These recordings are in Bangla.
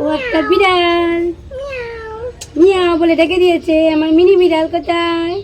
ও একটা বিড়াল। মিয়াও বলে ডেকে দিয়েছে, আমার মিনি বিড়াল কোথায়?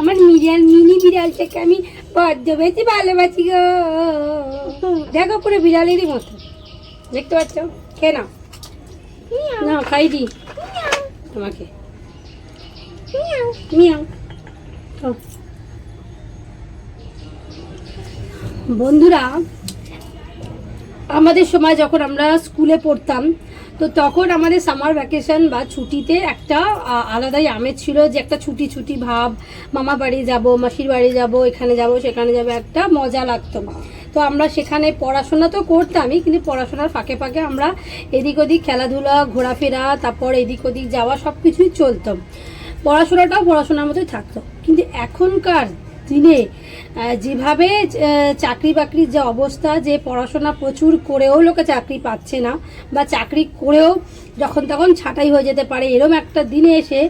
আমার মিরাল মিনি বিড়ালটাকে আমি বড্ড বেশি ভালোবাসি গো। দেখো পুরো বিড়ালেরই মতো। দেখতে পাচ্ছ? খেয়ে নাও। না খাই দি। তোমাকে। বন্ধুরা আমাদের সময় যখন আমরা স্কুলে পড়তাম, তো তখন আমাদের সামার ভ্যাকেশন বা ছুটিতে একটা আলাদাই আমেজ ছিল যে একটা ছুটি ছুটি ভাব মামা বাড়ি যাব, মাসির বাড়ি যাব, এখানে যাব, সেখানে যাব, একটা মজা লাগতো। তো আমরা সেখানে পড়াশোনা তো করতামই, কিন্তু পড়াশোনার ফাঁকে ফাঁকে আমরা এদিক ওদিক খেলাধুলা, ঘোরাফেরা, তারপর এদিক ওদিক যাওয়া সব কিছুই চলতো। পড়াশোনাটাও পড়াশোনার মতোই থাকতো। কিন্তু এখনকার দিনে যেভাবে চাকরি বাকরির যে অবস্থা, যে পড়াশোনা প্রচুর করেও লোকে চাকরি পাচ্ছে না বা চাকরি করেও যখন তখন ছাঁটাই হয়ে যেতে পারে, এরম একটা দিনে এসে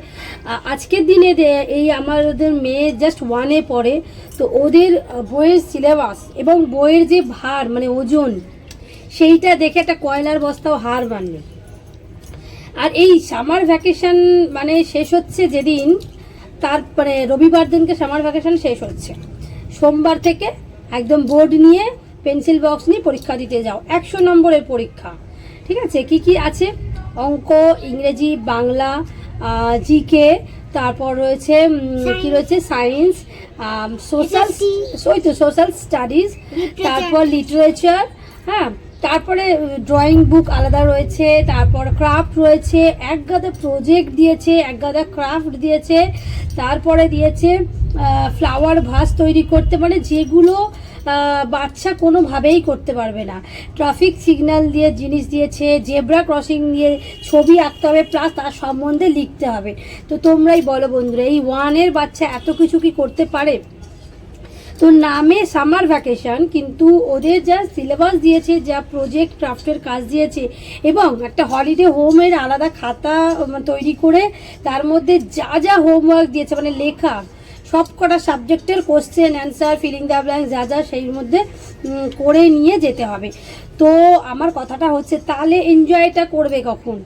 আজকের দিনে এই আমাদের মেয়ে জাস্ট ওয়ানে পড়ে, তো ওদের বইয়ের সিলেবাস এবং বইয়ের যে ভার মানে ওজন, সেইটা দেখে একটা কয়লার বস্তাও হার মানবে। আর এই সামার ভ্যাকেশন মানে শেষ হচ্ছে যেদিন তারপরে রবিবার দিনকে সামার ভ্যাকেশন শেষ হচ্ছে। সোমবার থেকে একদম বোর্ড নিয়ে পেন্সিল বক্স নিয়ে পরীক্ষা দিতে যাও। একশো নম্বরের পরীক্ষা। ঠিক আছে? কি কি আছে? অঙ্ক ইংরেজি বাংলা জিকে তারপর রয়েছে কি রয়েছে? সায়েন্স সোশ্যাল ওই তো সোশ্যাল স্টাডিজ তারপর লিটারেচার হ্যাঁ? তারপরে ড্রয়িং বুক আলাদা রয়েছে, তারপর ক্রাফট রয়েছে, এক গাদা প্রজেক্ট দিয়েছে, এক গাদা ক্রাফট দিয়েছে, তারপরে দিয়েছে ফ্লাওয়ার ভাস তৈরি করতে মানে যেগুলো বাচ্চা কোনোভাবেই করতে পারবে না। ট্রাফিক সিগন্যাল দিয়ে জিনিস দিয়েছে জেব্রা ক্রসিং দিয়ে ছবি আঁকতে হবে প্লাস তার সম্বন্ধে লিখতে হবে। তো তোমরাই বলো বন্ধুরা, এই ওয়ানের বাচ্চা এত কিছু কি করতে পারে? তো নামে সামার ভ্যাকেশন কিন্তু ওদের যা সিলেবাস দিয়েছে, যা প্রজেক্ট ক্রাফটের কাজ দিয়েছে, এবং একটা হলিডে হোমের আলাদা খাতা তৈরি করে তার মধ্যে যা যা হোমওয়ার্ক দিয়েছে মানে লেখা, সব কটা সাবজেক্টের question answer filling the blank যা যা সেই মধ্যে করে নিয়ে যেতে হবে। তো আমার কথাটা হচ্ছে, তাহলে এনজয়টা করবে কখন?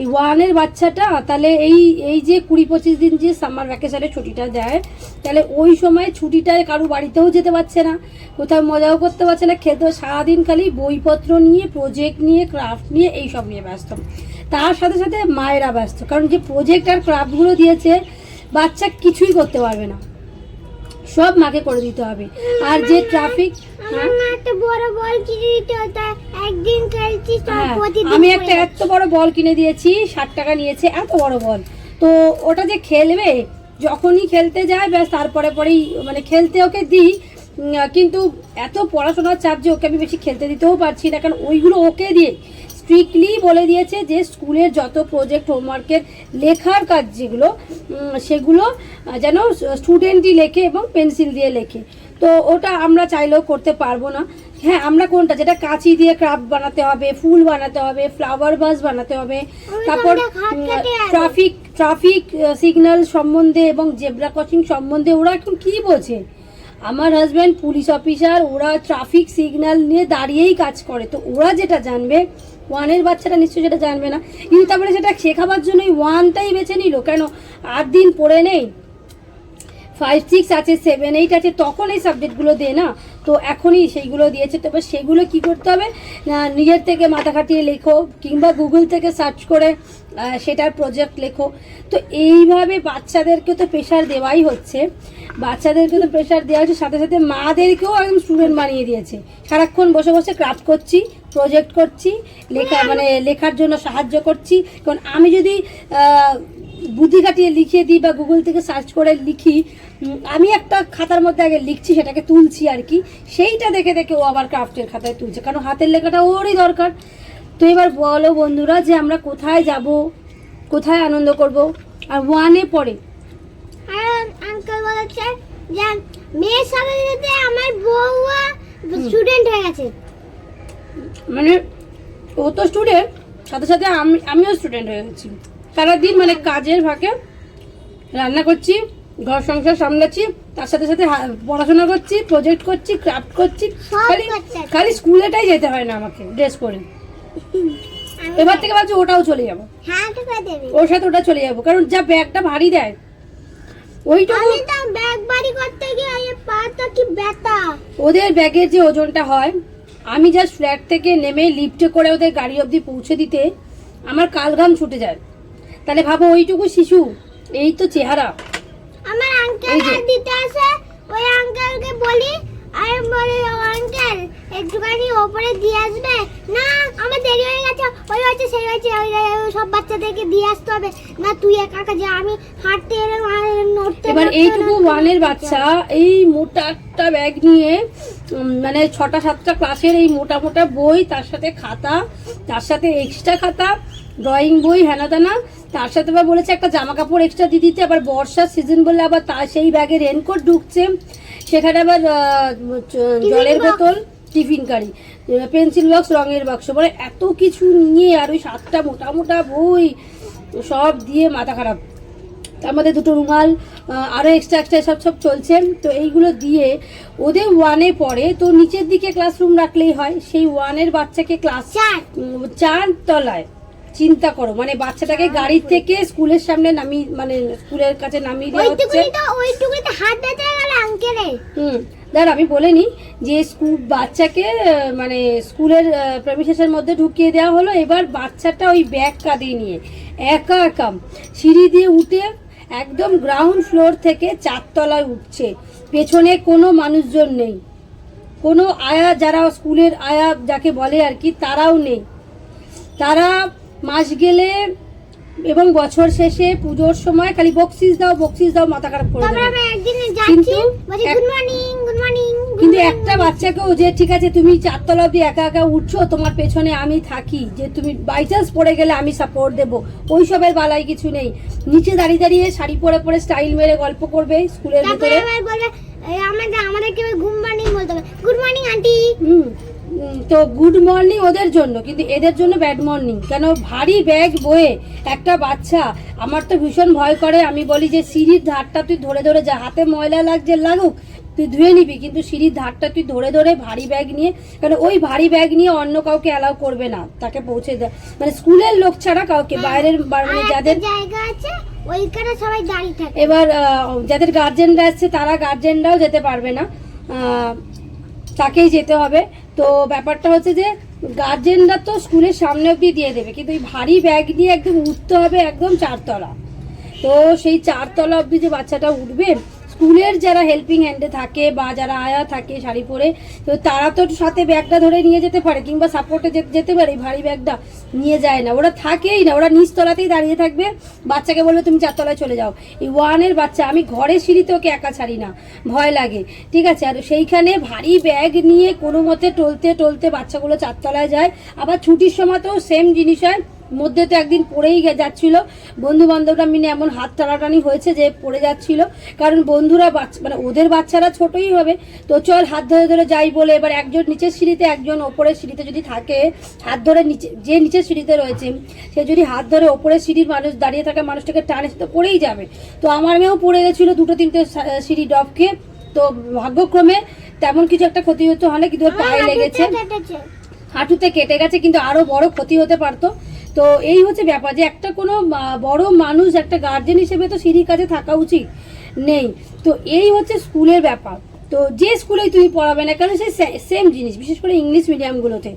এই ওয়ানের বাচ্চাটা, তাহলে এই এই যে কুড়ি পঁচিশ দিন যে সামার ভ্যাকেশনে ছুটিটা দেয়, তাহলে ওই সময় ছুটিটায় কারও বাড়িতেও যেতে পারছে না, কোথাও মজাও করতে পারছে না খেতেও সারাদিন খালি বইপত্র নিয়ে প্রজেক্ট নিয়ে ক্রাফট নিয়ে এই সব নিয়ে ব্যস্ত। তার সাথে সাথে মায়েরা ব্যস্ত, কারণ যে প্রজেক্ট আর ক্রাফটগুলো দিয়েছে, বাচ্চা কিছুই করতে পারবে না। সব মাকে করে দিতে হবে। আর যে ট্রাফিক খেলছি সব হ্যাঁ, আমি একটা এত বড় বল কিনে দিয়েছি ষাট টাকা নিয়েছে এত বড় বল। তো ওটা যে খেলবে যখনই খেলতে যায় ব্যাস তারপরে পরেই মানে খেলতে ওকে দিই কিন্তু এত পড়াশোনার চাপ যে ওকে আমি বেশি খেলতে দিতেও পারছি না কারণ ওইগুলো ওকে দিয়ে স্ট্রিক্টলি বলে দিয়েছে যে স্কুলের যত প্রজেক্ট হোমওয়ার্কের লেখার কাজ যেগুলো সেগুলো যেন স্টুডেন্টই লেখে এবং পেন্সিল দিয়ে লেখে। তো ওটা আমরা চাইলেও করতে পারব না। হ্যাঁ আমরা কোনটা? যেটা কাঁচি দিয়ে ক্রাফট বানাতে হবে ফুল বানাতে হবে ফ্লাওয়ার ভাস বানাতে হবে তারপর? ট্রাফিক ট্রাফিক সিগন্যাল সম্বন্ধে এবং জেব্রা ক্রসিং সম্বন্ধে ওরা এখন কি বোঝে আমার হাজব্যান্ড পুলিশ অফিসার ওরা ট্রাফিক সিগন্যাল নিয়ে দাঁড়িয়েই কাজ করে। তো ওরা যেটা জানবে ওয়ানের বাচ্চারা নিশ্চয়ই সেটা জানবে না। কিন্তু তারপরে সেটা শেখাবার জন্যই ওয়ানটাই বেছে নিল। কেন? আট দিন পড়ে নেই। ফাইভ সিক্স আছে সেভেন এইট আছে, তখন এই সাবজেক্টগুলো দে না। তো এখনই সেইগুলো দিয়েছে। তবে সেগুলো কি করতে হবে? না, নিজের থেকে মাথা খাটিয়ে লেখো, কিংবা গুগল থেকে সার্চ করে সেটার প্রজেক্ট লেখো। তো এইভাবে বাচ্চাদেরকে তো প্রেশার দেওয়াই হচ্ছে। বাচ্চাদেরকে তো প্রেশার দেওয়া হচ্ছে। সাথে সাথে মাদেরকেও একদম স্টুডেন্ট বানিয়ে দিয়েছে। সারাক্ষণ বসে বসে ক্রাফট করছি। প্রজেক্ট করছি লেখা মানে লেখার জন্য সাহায্য করছি। কারণ আমি যদি বুদ্ধি কাটিয়ে লিখিয়ে দিই বা গুগল থেকে সার্চ করে লিখি আমি একটা খাতার মধ্যে আগে লিখছি সেটাকে তুলছি আর কি। সেইটা দেখে দেখে ও আবার ক্রাফটের খাতায় তুলছে। কারণ হাতের লেখাটা ওরই দরকার। তো এবার বলো বন্ধুরা যে আমরা কোথায় যাব কোথায় আনন্দ করব আর ওয়ানে পড়ে। আঙ্কেল বলেছে যে মেয়ের সাথে আমার বউ স্টুডেন্ট হয়ে গেছে। মানে ও তো স্টুডেন্ট সাথে সাথে আমি আমিও স্টুডেন্ট হয়ে গেছি। সারাদিন মানে কাজের ফাঁকে রান্না করছি ঘর সংসার সামলাচ্ছি তার সাথে সাথে পড়াশোনা করছি প্রজেক্ট করছি ক্রাফট করছি খালি। খালি স্কুলেটাই যেতে হয় না আমাকে ড্রেস পরে। এবার থেকে ভাবছি ওটাও চলে যাব। হ্যাঁ ওর সাথে ওটা চলে যাব কারণ যা ব্যাগটা ভারী দেয় ওইটুকু ব্যাগ করতে গিয়ে ওদের ব্যাগের যে ওজনটা হয় আমি জাস্ট ফ্ল্যাট থেকে নেমে লিফটে করে ওদের গাড়ি অবধি পৌঁছে দিতে আমার কালঘাম ছুটে যায়। তাহলে ভাবো ওইটুকু শিশু এই তো চেহারা। আমার আঙ্কেল দিতে আসে ওই আঙ্কেলকে বলি আরে বলে আঙ্কেল একটুখানি ওপরে দিয়ে আসবে? না আমার দেরি হয়ে গেছে ওই হচ্ছে সেই হচ্ছে ওই সব বাচ্চাদেরকে দিয়ে আসতে হবে। না তুই একা একা যা আমি হাঁটতে এলে নড়তে এবার এইটুকু ওয়ানের বাচ্চা এই মোটা একটা ব্যাগ নিয়ে মানে ছটা সাতটা ক্লাসের এই মোটা মোটা বই তার সাথে খাতা তার সাথে এক্সট্রা খাতা ড্রয়িং বই হেনা তেনা তার সাথে আবার বলেছে একটা জামা কাপড় এক্সট্রা দিয়ে দিতে আবার বর্ষার সিজন বললে আবার তার সেই ব্যাগে রেনকোট ঢুকছে। সেখানে আবার জলের বোতল টিফিন কারি পেন্সিল বক্স রঙের বাক্স মানে এত কিছু নিয়ে আর ওই সাতটা মোটা মোটা বই সব দিয়ে মাথা খারাপ। তার মধ্যে দুটো রুমাল আরও এক্সট্রা এক্সট্রা সব সব চলছে। তো এইগুলো দিয়ে ওদের ওয়ানে পড়ে। তো নিচের দিকে ক্লাসরুম রাখলেই হয়। সেই ওয়ানের বাচ্চাকে ক্লাস চার। তলায়। চিন্তা করো মানে বাচ্চাটাকে গাড়ির থেকে স্কুলের সামনে নামিয়ে মানে স্কুলের কাছে নামিয়ে দেওয়া হচ্ছে। হাত গেল আঙ্কেলের হুম দাঁড়া আমি বলিনি যে স্কুল বাচ্চাকে মানে স্কুলের প্রেমিসেসের মধ্যে ঢুকিয়ে দেওয়া হলো। এবার বাচ্চাটা ওই ব্যাগ কাঁদিয়ে নিয়ে একা একা সিঁড়ি দিয়ে উঠে একদম গ্রাউন্ড ফ্লোর থেকে চারতলায় উঠছে। পেছনে কোনো মানুষজন নেই। কোনো আয়া যারা স্কুলের আয়া যাকে বলে আর কি, তারাও নেই। তারা মাস গেলে এবং বছর শেষে পুজোর সময় খালি বকশিস দাও বকশিস দাও মাথা খারাপ করে দেবে। কিন্তু গুড মর্নিং কিন্তু একটা বাচ্চাকেও যে ঠিক আছে তুমি চারতলা অব্দি একা একা উঠছো তোমার পেছনে আমি থাকি যে তুমি বাই চান্স পড়ে গেলে আমি সাপোর্ট দেবো। ওইসবের বালাই কিছু নেই। নিচে দাঁড়িয়ে দাঁড়িয়ে শাড়ি পরে পরে স্টাইল মেরে গল্প করবে স্কুলের ভিতরে। আমাদের আমাদেরকে গুড মর্নিং বলতে হবে। Good morning aunty hmm. তো গুড মর্নিং ওদের জন্য কিন্তু এদের জন্য ব্যাড মর্নিং কেন? ভারী ব্যাগ বয়ে একটা বাচ্চা আমার তো ভীষণ ভয় করে। আমি বলি যে সিঁড়ির ধারটা তুই ধরে ধরে যা হাতে ময়লা লাগছে লাগুক তুই ধুয়ে নিবি কিন্তু সিঁড়ির ধারটা তুই ধরে ধরে ভারী ব্যাগ নিয়ে কারণ ওই ভারী ব্যাগ নিয়ে অন্য কাউকে অ্যালাউ করবে না তাকে পৌঁছে দেয় মানে স্কুলের লোক ছাড়া কাউকে বাইরের মানে যাদের জায়গা আছে ওইখানে সবাই দাঁড়িয়ে থাকে। এবার যাদের গার্জেনরা আসছে তারা গার্জেনরাও যেতে পারবে না। তাকেই যেতে হবে। তো ব্যাপারটা হচ্ছে যে গার্জেনরা তো স্কুলের সামনে অবধি দিয়ে দেবে, কিন্তু ওই ভারী ব্যাগ নিয়ে একদম উঠতে হবে একদম চারতলা। তো সেই চারতলা অব্দি যে বাচ্চাটা উঠবে স্কুলের যারা হেল্পিং হ্যান্ডে থাকে বা যারা আয়া থাকে শাড়ি পরে, তো তারা তো সাথে ব্যাগটা ধরে নিয়ে যেতে পারে কিংবা সাপোর্টে যেতে পারে, ভারী ব্যাগটা নিয়ে যায় না। ওরা থাকেই না, ওরা নিচতলাতেই দাঁড়িয়ে থাকবে। বাচ্চাকে বলবে, তুমি চারতলায় চলে যাও। এই ওয়ানের বাচ্চা, আমি ঘরের সিঁড়িতে ওকে একা ছাড়ি না, ভয় লাগে। ঠিক আছে? আর সেইখানে ভারী ব্যাগ নিয়ে কোনো মতে টলতে টলতে বাচ্চাগুলো চারতলায় যায়। আবার ছুটির সময় তো সেম জিনিস হয়। মধ্যে তো একদিন পড়েই যাচ্ছিল। বন্ধু বান্ধবরা মিলে এমন হাত টানাটানি হয়েছে যে পড়ে যাচ্ছিল। কারণ বন্ধুরা বাচ্চা মানে ওদের বাচ্চারা ছোটই হবে। তো চল হাত ধরে ধরে যাই বলে এবার একজন নিচের সিঁড়িতে একজন ওপরের সিঁড়িতে যদি থাকে হাত ধরে নিচে যে নিচের সিঁড়িতে রয়েছে সে যদি হাত ধরে ওপরের সিঁড়ির মানুষ দাঁড়িয়ে থাকা মানুষটাকে টানে সে তো পড়েই যাবে। তো আমার মেয়েও পড়ে গেছিল দুটো তিনটে সিঁড়ি ডবকে। তো ভাগ্যক্রমে তেমন কিছু একটা ক্ষতি হতে হলে কিন্তু পায়ে লেগেছে। হাঁটুতে কেটে গেছে, কিন্তু আরও বড় ক্ষতি হতে পারতো। তো এই হচ্ছে ব্যাপার যে একটা কোনো বড় মানুষ, একটা গার্জেন হিসেবে তো সিঁড়ির কাছে থাকা উচিত নেই। তো এই হচ্ছে স্কুলের ব্যাপার। তো যে স্কুলেই তুমি পড়াবে না কেন সেই সেম জিনিস, বিশেষ করে ইংলিশ মিডিয়ামগুলোতে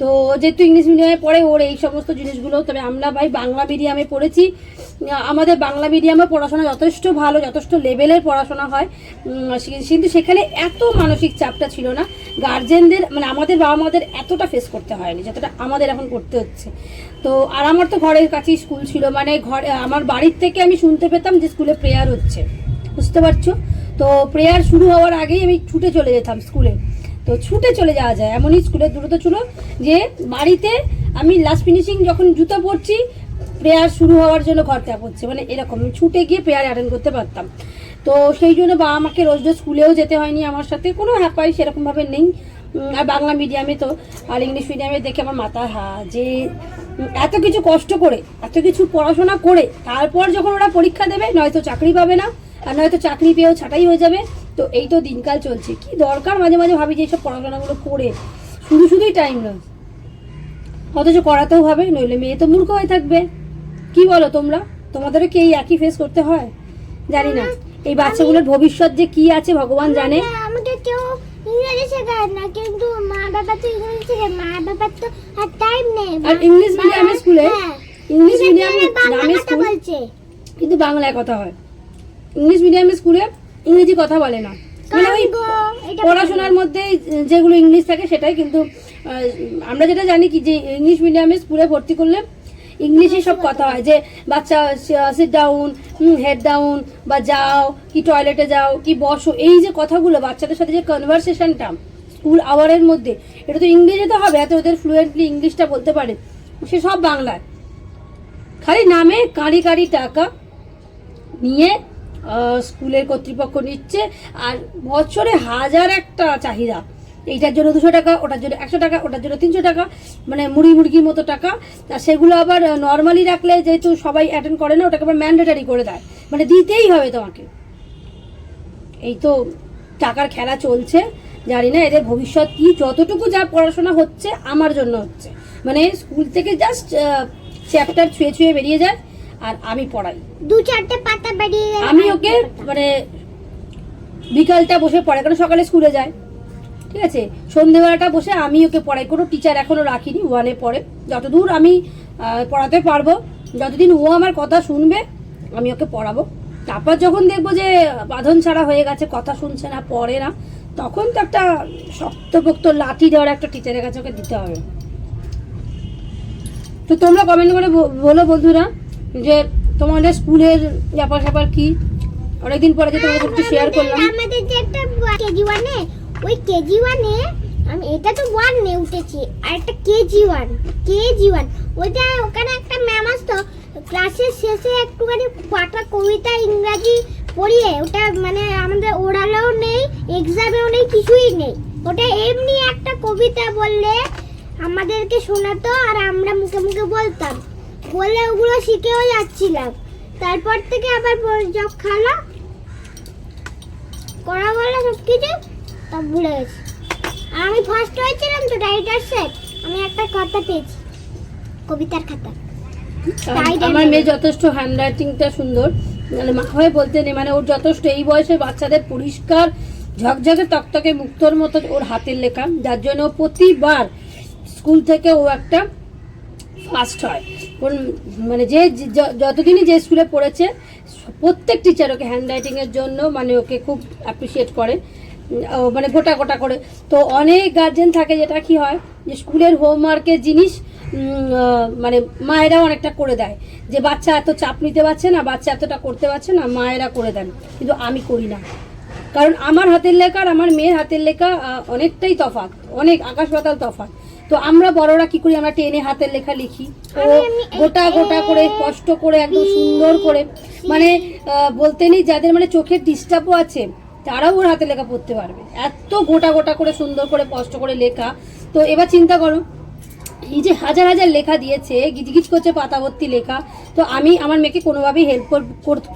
তো যেহেতু ইংলিশ মিডিয়ামে পড়ে ওর এই সমস্ত জিনিসগুলো, তবে আমরা ভাই বাংলা মিডিয়ামে পড়েছি। আমাদের বাংলা মিডিয়ামে পড়াশোনা যথেষ্ট ভালো, যথেষ্ট লেভেলের পড়াশোনা হয়। কিন্তু সেখানে এত মানসিক চাপটা ছিল না। গার্জেনদের মানে আমাদের বাবা মাদের এতটা ফেস করতে হয়নি, যতটা আমাদের এখন করতে হচ্ছে। তো, আর আমার তো ঘরের কাছেই স্কুল ছিল মানে ঘরে, আমার বাড়ির থেকে আমি শুনতে পেতাম যে স্কুলে প্রেয়ার হচ্ছে। বুঝতে পারছ? তো প্রেয়ার শুরু হওয়ার আগেই আমি ছুটে চলে যেতাম স্কুলে তো ছুটে চলে যাওয়া যায়, এমনই স্কুলের দূরত্ব ছিল যে বাড়িতে আমি লাস্ট ফিনিশিং যখন জুতো পরছি প্রেয়ার শুরু হওয়ার জন্য ঘর ত্যাগ হচ্ছে মানে এরকম ছুটে গিয়ে প্রেয়ার অ্যাটেন্ড করতে পারতাম। তো সেই জন্য বাবা আমাকে রোজ রোজ স্কুলেও যেতে হয়নি আমার সাথে, কোনো হ্যাপাই সেরকমভাবে নেই। আর বাংলা মিডিয়ামে তো, আর ইংলিশ মিডিয়ামে দেখে আমার মাথা হা, যে এত কিছু কষ্ট করে, এত কিছু পড়াশোনা করে, তারপর যখন ওরা পরীক্ষা দেবে, নয়তো চাকরি পাবে না। আর নয়তো চাকরি পেয়েও ছাটাই হয়ে যাবে। তো এই তো দিনকাল চলছে। কি দরকার মাঝে মাঝে ভাবি যে এইসব পড়াশোনাগুলো করে। শুধু শুধুই টাইম লস অথচ করাতেও হবে নইলে মেয়ে তো মূর্খ হয়ে থাকবে। কি বলো তোমরা? তোমাদেরও কি এই একই ফেস করতে হয়? জানি না। এই বাচ্চাগুলোর ভবিষ্যৎ যে কি আছে ভগবান জানে। আমাকে- কেউ ইংরেজি শেখায় না কিন্তু মা বাবা তো ইংরেজি শেখায়। মা বাবার তো আর টাইম নেই। আর ইংলিশ মিডিয়ামের স্কুলে হ্যাঁ। ইংলিশ এবার মিডিয়াম নামে স্কুল কিন্তু বাংলায় কথা হয়। ইংলিশ মিডিয়ামের স্কুলে ইংরেজি কথা বলে না। মানে ওই পড়াশোনার মধ্যে যেগুলো ইংলিশ থাকে সেটাই কিন্তু আমরা যেটা জানি কি যে ইংলিশ মিডিয়ামে স্কুলে ভর্তি করলে ইংলিশে সব কথা হয় যে বাচ্চা সিট ডাউন হেড ডাউন বা যাও কি টয়লেটে যাও কি বসো এই যে কথাগুলো বাচ্চাদের সাথে যে কনভারসেশনটা স্কুল আওয়ারের মধ্যে এটা তো ইংরেজিতে হবে এত ওদের ফ্লুয়েন্টলি ইংলিশটা বলতে পারে সে সব বাংলায়। খালি নামে কাঁড়ি কাঁড়ি টাকা নিয়ে স্কুলের কর্তৃপক্ষ নিচ্ছে, আর বছরে হাজার একটা চাহিদা। এইটার জন্য দুশো টাকা, ওটার জন্য একশো টাকা, ওটার জন্য তিনশো টাকা মানে মুড়ি মুরগির মতো টাকা। আর সেগুলো আবার নর্মালি রাখলে যেহেতু সবাই অ্যাটেন্ড করে না, ওটাকে আবার ম্যান্ডেটারি করে দেয়। মানে দিতেই হবে তোমাকে। এই তো টাকার খেলা চলছে, জানি না এদের ভবিষ্যৎ কি, যতটুকু যা পড়াশোনা হচ্ছে, আমার জন্য হচ্ছে। মানে স্কুল থেকে জাস্ট চ্যাপ্টার ছুঁয়ে ছুঁয়ে বেরিয়ে যায়। আর আমি পড়াই। দু চারটে পাতা বেরিয়ে গেলে আমি ওকে মানে বিকালটা বসে পড়াই কারণ সকালে স্কুলে যায়। ঠিক আছে? সন্ধেবেলাটা বসে আমি ওকে পড়াই। কোনো টিচার এখনও রাখিনি ওয়ানে পড়ে। যতদূর আমি পড়াতে পারব যতদিন ও আমার কথা শুনবে আমি ওকে পড়াবো। তারপর যখন দেখব যে বাঁধন ছাড়া হয়ে গেছে কথা শুনছে না পড়ে না তখন তো একটা শক্তপোক্ত লাঠি দেওয়ার একটা টিচারের কাছে ওকে দিতে হবে। তো তোমরা কমেন্ট করে বলো বন্ধুরা। যে তোমাদের স্কুলের ব্যাপার স্যাপার কি? অনেকদিন পরে যে তোমাদের একটু শেয়ার করলাম। আমাদের যে একটা কেজি ওয়ানে ওই কেজি ওয়ানে আমি এটা তো ওয়ানে উঠেছি আর একটা কেজি ওয়ান কেজি ওয়ান ওইটা ওখানে একটা ম্যাম আসতো ক্লাসের শেষে একটুখানি পাটা কবিতা ইংরাজি পড়িয়ে ওটা মানে আমাদের ওরালেও নেই এক্সামেও নেই কিছুই নেই। ওটা এমনি একটা কবিতা বললে আমাদেরকে শোনাতো আর আমরা মুখে মুখে বলতাম। বলে ওগুলো শিখেও যাচ্ছিলাম। তারপর থেকে আবার জব খালা করা বলে সব কিছু সব ভুলে গেছি। আর আমি ফার্স্ট হয়েছিলাম তো রাইটার সেট আমি একটা কথা পেয়েছি কবিতার খাতা। আমার মেয়ে যথেষ্ট হ্যান্ড রাইটিংটা সুন্দর। মানে মা হয়ে বলতে নেই মানে ওর যথেষ্ট এই বয়সে বাচ্চাদের পরিষ্কার ঝকঝকে তকতকে মুক্তোর মতো ওর হাতের লেখা। যার জন্য প্রতিবার স্কুল থেকে ও একটা ফার্স্ট হয়। ওর মানে যে যতদিনই যে স্কুলে পড়েছে, প্রত্যেক টিচার ওকে হ্যান্ড রাইটিংয়ের জন্য মানে ওকে খুব অ্যাপ্রিসিয়েট করে। মানে গোটা গোটা করে। তো অনেক গার্জেন থাকে যেটা কি হয়, যে স্কুলের হোমওয়ার্কের জিনিস মানে মায়েরা অনেকটা করে দেয়। যে বাচ্চা এত চাপ নিতে পারছে না, বাচ্চা এতটা করতে পারছে না, মায়েরা করে দেন। কিন্তু আমি করি না। কারণ আমার হাতের লেখা আর আমার মেয়ের হাতের লেখা অনেকটাই তফাৎ। অনেক আকাশ পাতাল তফাৎ। তো আমরা বড়রা কি করি? আমরা টেনে হাতের লেখা লিখি। গোটা গোটা করে কষ্ট করে একদম সুন্দর করে। মানে বলতে নেই যাদের মানে চোখের ডিস্টার্বও আছে তারাও ওর হাতে লেখা পড়তে পারবে। এত গোটা গোটা করে সুন্দর করে কষ্ট করে লেখা। তো এবার চিন্তা করো এই যে হাজার হাজার লেখা দিয়েছে গিজগিজ করছে পাতা ভর্তি লেখা তো আমি আমার মেয়েকে কোনোভাবেই হেল্প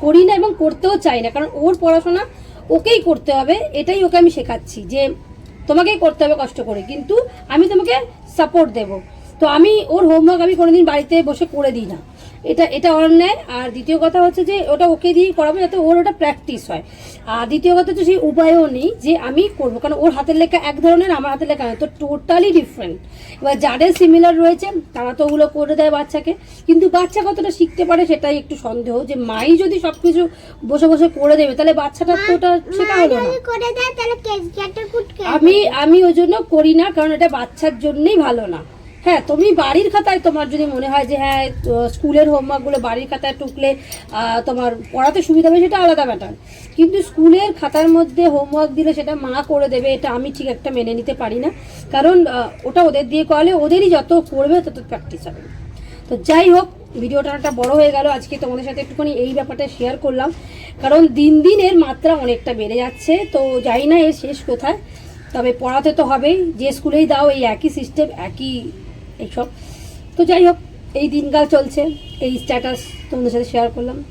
করি না এবং করতেও চাই না। কারণ ওর পড়াশোনা ওকেই করতে হবে এটাই ওকে আমি শেখাচ্ছি যে তোমাকেই করতে হবে কষ্ট করে। কিন্তু আমি তোমাকে সাপোর্ট দেব। তো আমি ওর হোমওয়ার্ক আমি কোনোদিন বাড়িতে বসে করে দিই না। এটা এটা অন্যায় আর দ্বিতীয় কথা হচ্ছে যে ওটা ওকে দিয়েই করাবো যাতে ওর ওটা প্র্যাকটিস হয়। আর দ্বিতীয় কথা হচ্ছে সেই উপায়ও নেই যে আমি করব কারণ ওর হাতের লেখা এক ধরনের আমার হাতের লেখা নয় তো টোটালি ডিফারেন্ট এবার যাদের সিমিলার রয়েছে তারা তো ওগুলো করে দেয় বাচ্চাকে কিন্তু বাচ্চা কতটা শিখতে পারে সেটাই একটু সন্দেহ যে মাই যদি সব কিছু বসে বসে করে দেবে তাহলে বাচ্চাটা তো ওটা শেখা হলো না। আমি আমি ওই জন্য করি না কারণ এটা বাচ্চার জন্যই ভালো না। হ্যাঁ তুমি বাড়ির খাতায় তোমার যদি মনে হয় যে হ্যাঁ স্কুলের হোমওয়ার্কগুলো বাড়ির খাতায় টুকলে তোমার পড়াতে সুবিধা হবে, সেটা আলাদা ব্যাপার। কিন্তু স্কুলের খাতার মধ্যে হোমওয়ার্ক দিলে সেটা মা করে দেবে, এটা আমি ঠিক একটা মেনে নিতে পারি না। কারণ ওটা ওদের দিয়ে করালে ওদেরই যত করবে, তত প্র্যাকটিস হবে। তো যাই হোক, ভিডিওটা একটা বড় হয়ে গেল। আজকে তোমাদের সাথে একটুখানি এই ব্যাপারটা শেয়ার করলাম। কারণ দিন দিন এর মাত্রা অনেকটা বেড়ে যাচ্ছে। তো জানি না এর শেষ কোথায়। তবে পড়াতে তো হবেই। যে স্কুলেই দাও, এই একই সিস্টেম একই এইসব। তো যাই হোক, এই দিনকাল চলছে। এই স্ট্যাটাস তোমাদের সাথে শেয়ার করলাম।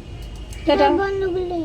টাটা। বন্ধুগুলো